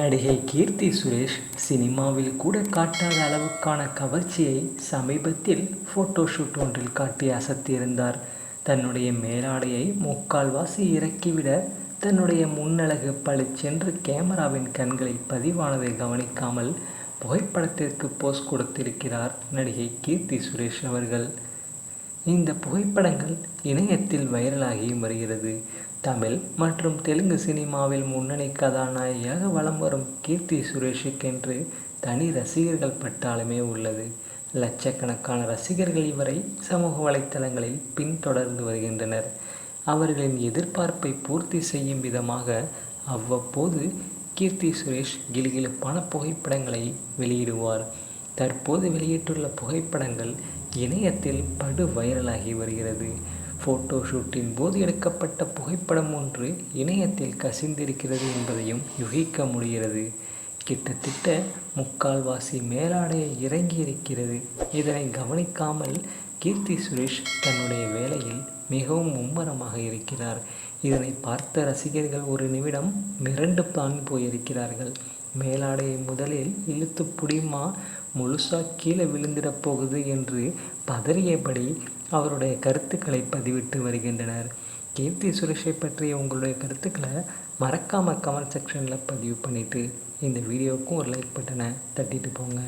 நடிகை கீர்த்தி சுரேஷ் சினிமாவில் கூட காட்டாத அளவுக்கான கவர்ச்சியை சமீபத்தில் ஃபோட்டோ ஷூட் ஒன்றில் காட்டி அசத்தியிருந்தார். தன்னுடைய மேலாடையை முக்கால்வாசி இறக்கிவிட தன்னுடைய முன்னழகு பளிச்சென்று கேமராவின் கண்களில் பதிவானதை கவனிக்காமல் புகைப்படத்திற்கு போஸ் கொடுத்திருக்கிறார் நடிகை கீர்த்தி சுரேஷ் அவர்கள். இந்த புகைப்படங்கள் இணையத்தில் வைரலாகி வருகிறது. தமிழ் மற்றும் தெலுங்கு சினிமாவில் முன்னணி கதாநாயகியாக வலம் வரும் கீர்த்தி சுரேஷுக்கென்று தனி ரசிகர்கள் பட்டாலுமே உள்ளது. லட்சக்கணக்கான ரசிகர்கள் இவரை சமூக வலைத்தளங்களில் பின்தொடர்ந்து வருகின்றனர். அவர்களின் எதிர்பார்ப்பை பூர்த்தி செய்யும் விதமாக அவ்வப்போது கீர்த்தி சுரேஷ் கிலுகிலுப்பான புகைப்படங்களை வெளியிடுவார். தற்போது வெளியிட்டுள்ள புகைப்படங்கள் இணையத்தில் படு வைரலாகி வருகிறது. ஃபோட்டோ ஷூட்டின் போது எடுக்கப்பட்ட புகைப்படம் ஒன்று இணையத்தில் கசிந்திருக்கிறது என்பதையும் யூகிக்க முடிகிறது. கிட்டத்தட்ட முக்கால்வாசி மேலாடையை இறங்கி இருக்கிறது இதனை கவனிக்காமல் கீர்த்தி சுரேஷ் தன்னுடைய வேலையில் மிகவும் மும்மரமாக இருக்கிறார். இதனை பார்த்த ரசிகர்கள் ஒரு நிமிடம் மிரண்டு பான் போயிருக்கிறார்கள். மேலாடையை முதலில் இழுத்து புடிமா முழுசாக கீழே விழுந்திடப் போகுது என்று பதறியபடி அவருடைய கருத்துக்களை பதிவிட்டு வருகின்றனர். கீர்த்தி சுரேஷை பற்றிய உங்களுடைய கருத்துக்களை மறக்காமல் கமெண்ட் செக்ஷனில் பதிவு பண்ணிவிட்டு இந்த வீடியோவுக்கும் ஒரு லைக் பட்டனை தட்டிட்டு போங்க.